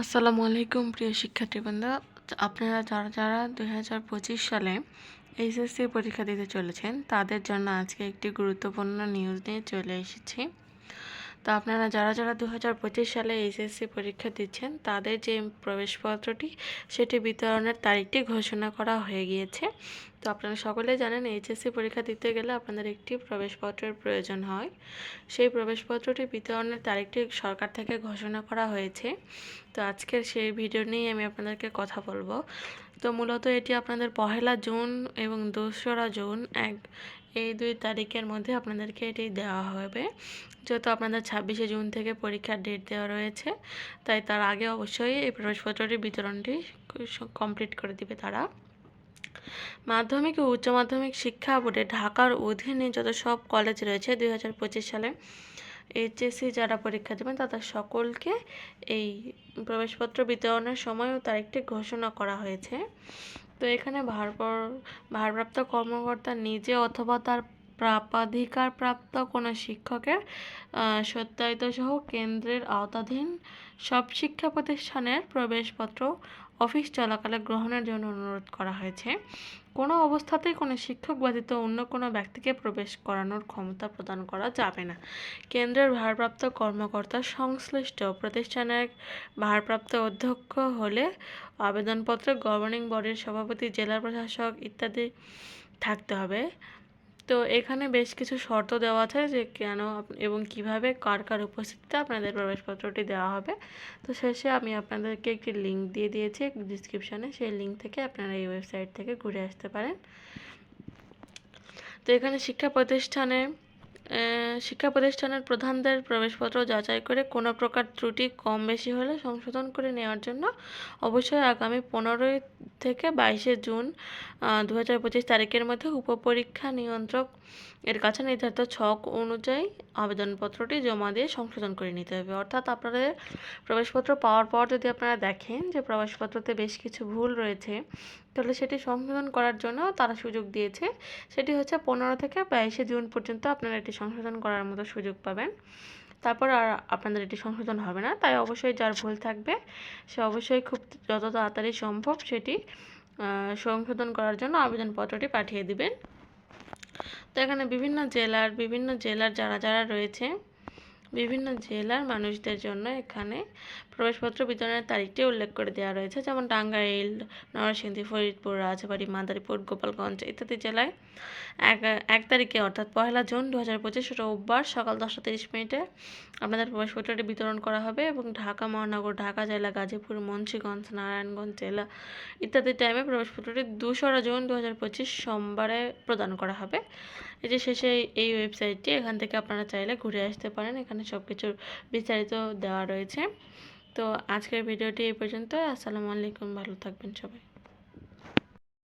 আসসালামু আলাইকুম, প্রিয় শিক্ষার্থীবৃন্দ। আপনারা যারা যারা দুই হাজার পঁচিশ সালে এইচএসসি পরীক্ষা দিতে চলেছেন, তাদের জন্য আজকে একটি গুরুত্বপূর্ণ নিউজ নিয়ে চলে এসেছি। তো আপনারা যারা যারা দু হাজার পঁচিশ সালে এইচএসসি পরীক্ষা দিচ্ছেন, তাদের যে প্রবেশপত্রটি, সেটি বিতরণের তারিখটি ঘোষণা করা হয়ে গিয়েছে। তো আপনারা সকলে জানেন এইচএসসি পরীক্ষা দিতে গেলে আপনাদের একটি প্রবেশপত্রের প্রয়োজন হয়। সেই প্রবেশপত্রটি বিতরণের তারিখটি সরকার থেকে ঘোষণা করা হয়েছে। তো আজকের সেই ভিডিও নিয়েই আমি আপনাদেরকে কথা বলব। তো মূলত এটি আপনাদের পহেলা জুন এবং দোসরা জুন এক, এই দুই তারিখের মধ্যে আপনাদেরকে এটি দেওয়া হবে। যেহেতু আপনাদের ছাব্বিশে জুন থেকে পরীক্ষার ডেট দেওয়া রয়েছে, তাই তার আগে অবশ্যই এই প্রবেশপত্রটির বিতরণটি কমপ্লিট করে দিবে তারা। মাধ্যমিক ও উচ্চ মাধ্যমিক শিক্ষা বোর্ডে ঢাকার অধীনে যত সব কলেজ রয়েছে দু হাজার পঁচিশ সালে এইচএসসি যারা পরীক্ষা দেবেন, তাদের সকলকে এই প্রবেশপত্র বিতরণের সময়ও তার একটি ঘোষণা করা হয়েছে। তো এখানে ভারপ্র, ভারপ্রাপ্ত কর্মকর্তা নিজে অথবা তার প্রাপ্ত কোনো শিক্ষকের সত্যায়িত সহ কেন্দ্রের আওতাধীন সব শিক্ষা প্রতিষ্ঠানের প্রবেশপত্র অফিস চলাকালে গ্রহণের জন্য অনুরোধ করা হয়েছে। কোনো অবস্থাতেই কোনো শিক্ষক ব্যতীত অন্য কোনো ব্যক্তিকে প্রবেশ করানোর ক্ষমতা প্রদান করা যাবে না। কেন্দ্রের ভারপ্রাপ্ত কর্মকর্তা সংশ্লিষ্ট প্রতিষ্ঠানের ভারপ্রাপ্ত অধ্যক্ষ হলে আবেদনপত্রে গভর্নিং বডির সভাপতি, জেলা প্রশাসক ইত্যাদি থাকতে হবে। তো এখানে বেশ কিছু শর্ত দেওয়া আছে যে কেন এবং কীভাবে কার কার উপস্থিতিতে আপনাদের প্রবেশপত্রটি দেওয়া হবে। তো শেষে আমি আপনাদেরকে একটি লিঙ্ক দিয়ে দিয়েছি ডিসক্রিপশানে সেই লিঙ্ক থেকে আপনারা এই ওয়েবসাইট থেকে ঘুরে আসতে পারেন। তো এখানে শিক্ষা প্রতিষ্ঠানে শিক্ষা প্রতিষ্ঠানের প্রধানদের প্রবেশপত্র যাচাই করে কোনো প্রকার ত্রুটি কম বেশি হলে সংশোধন করে নেওয়ার জন্য অবশ্যই আগামী পনেরোই থেকে বাইশে জুন দু হাজার পঁচিশ তারিখের মধ্যে উপপরীক্ষা নিয়ন্ত্রক এর কাছে নির্ধারিত ছক অনুযায়ী আবেদনপত্রটি জমা দিয়ে সংশোধন করে নিতে হবে। অর্থাৎ আপনাদের প্রবেশপত্র পাওয়ার পর যদি আপনারা দেখেন যে প্রবেশপত্রতে বেশ কিছু ভুল রয়েছে, তাহলে সেটি সংশোধন করার জন্য তারা সুযোগ দিয়েছে। সেটি হচ্ছে পনেরো থেকে বাইশে জুন পর্যন্ত আপনারা এটি সংশোধন করার মতো সুযোগ পাবেন। তারপর আর আপনাদের এটি সংশোধন হবে না, তাই অবশ্যই যার ভুল থাকবে, সে অবশ্যই খুব যত তাড়াতাড়ি সম্ভব সেটি সংশোধন করার জন্য আবেদনপত্রটি পাঠিয়ে দিবেন। তো এখানে বিভিন্ন জেলার বিভিন্ন জেলার যারা যারা রয়েছে বিভিন্ন জেলার মানুষদের জন্য এখানে প্রবেশপত্র বিতরণের তারিখটি উল্লেখ করে দেওয়া রয়েছে, যেমন টাঙ্গাইল, নরসিংদী, ফরিদপুর, রাজবাড়ী, মাদারীপুর, গোপালগঞ্জ ইত্যাদি জেলায় এক এক তারিখে অর্থাৎ পহেলা জুন দু হাজার পঁচিশ রোববার সকাল দশটা তিরিশ মিনিটে আপনাদের প্রবেশপত্রটি বিতরণ করা হবে এবং ঢাকা, মহানগর, ঢাকা জেলা, গাজীপুর, মুন্সীগঞ্জ, নারায়ণগঞ্জ জেলা ইত্যাদি টাইমে প্রবেশপত্রটি দুশোরা জুন দু হাজার পঁচিশ সোমবারে প্রদান করা হবে। এই যে শেষে এই ওয়েবসাইটটি এখান থেকে আপনারা চাইলে ঘুরে আসতে পারেন। এখানে সব কিছুর বিস্তারিত দেওয়া রয়েছে। তো আজকের ভিডিওটি এই পর্যন্ত। আসসালামু আলাইকুম। ভালো থাকবেন সবাই।